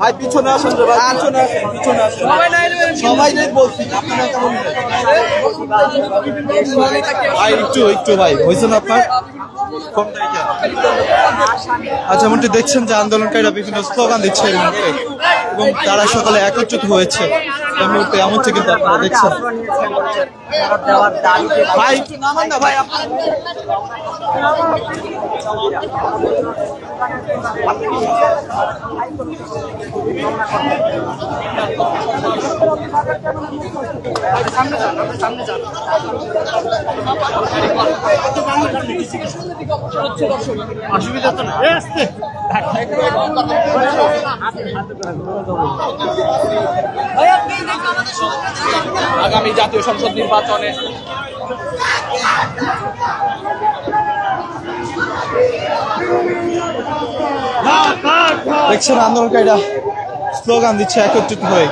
ভাই পিছনে আসেন রে ভাই পিছনে আসেন পিছনে আসেন। সবাই নেই বলছি আপনারা কেমন ভাই একটু একটু ভাই হয়েছে না আপনার। আচ্ছা এমনটি দেখছেন যে আন্দোলনকারীরা বিভিন্ন স্লোগান দিচ্ছে এবং তারা সকলে একত্রিত হয়েছে। এই মুহূর্তে এমন কিন্তু আপনারা দেখছেন। ভাই সামনে অসুবিধা তো না আগামী জাতীয় সংসদ নির্বাচনে দেখছেন আন্দোলনকারীরা স্লোগান দিচ্ছে একত্রিত হয়ে।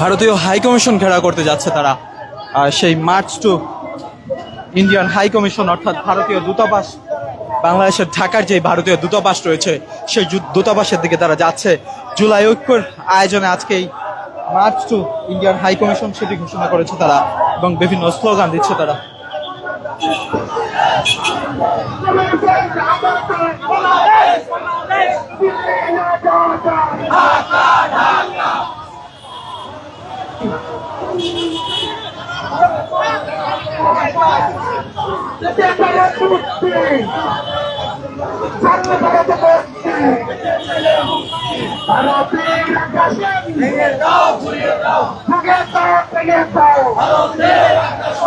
ভারতীয় হাই কমিশন ঘেরা করতে যাচ্ছে তারা। আর সেই march to Indian High Commission, অর্থাৎ ভারতীয় দূতাবাস বাংলাদেশের ঢাকার যে ভারতীয় দূতাবাস রয়েছে, সেই দূতাবাসের দিকে তারা যাচ্ছে। জুলাই ঐক্যর আয়োজনে আজকেই march to Indian High Commission সেটি ঘোষণা করেছে তারা এবং বিভিন্ন স্লোগান দিচ্ছে তারা। এটা তারা মুক্তি সামনে ভারত মুক্তি ভারতের আকাশে ভেঙে দাও পুড়িয়ে দাও ভেঙে দাও ভেঙে দাও ভারতের আকাশ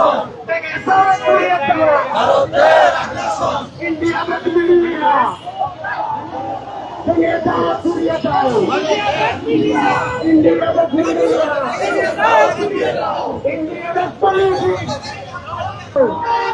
ভেঙে দাও পুড়িয়ে দাও ভারতের আকাশ ইন্ডিয়া মিলিয়া ভেঙে দাও পুড়িয়ে দাও ইন্ডিয়া মিলিয়া ইন্ডিয়া পুড়িয়ে দাও ইন্ডিয়া পুড়িয়ে দাও ইন্ডিয়া পুড়িয়ে দাও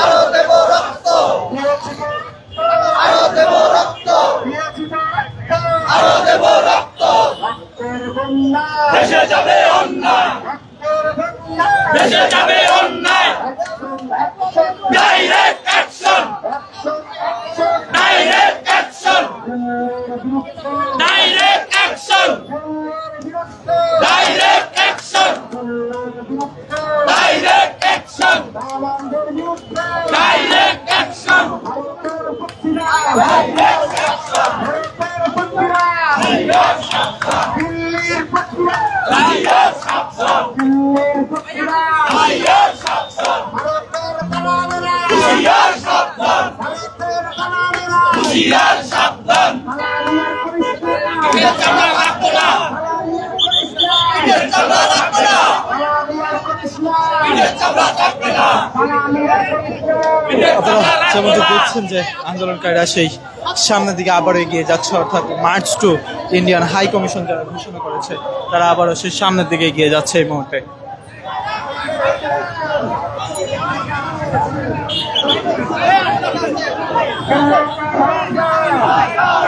আরও দেব রক্ত আরও দেব রক্ত আরও দেব রক্ত দেশে যাবে অন্যায়। দেশে যাবে অন্যায়। ডাইরেক্ট অ্যাকশন ডাইরেক্ট অ্যাকশন আপনারা যেমনটি দেখছেন যে আন্দোলনকারীরা সেই সামনের দিকে আবারও এগিয়ে যাচ্ছে, অর্থাৎ march to Indian High Commission যারা ঘোষণা করেছে, তারা আবারও সেই সামনের দিকে এগিয়ে যাচ্ছে এই মুহূর্তে। আজাদি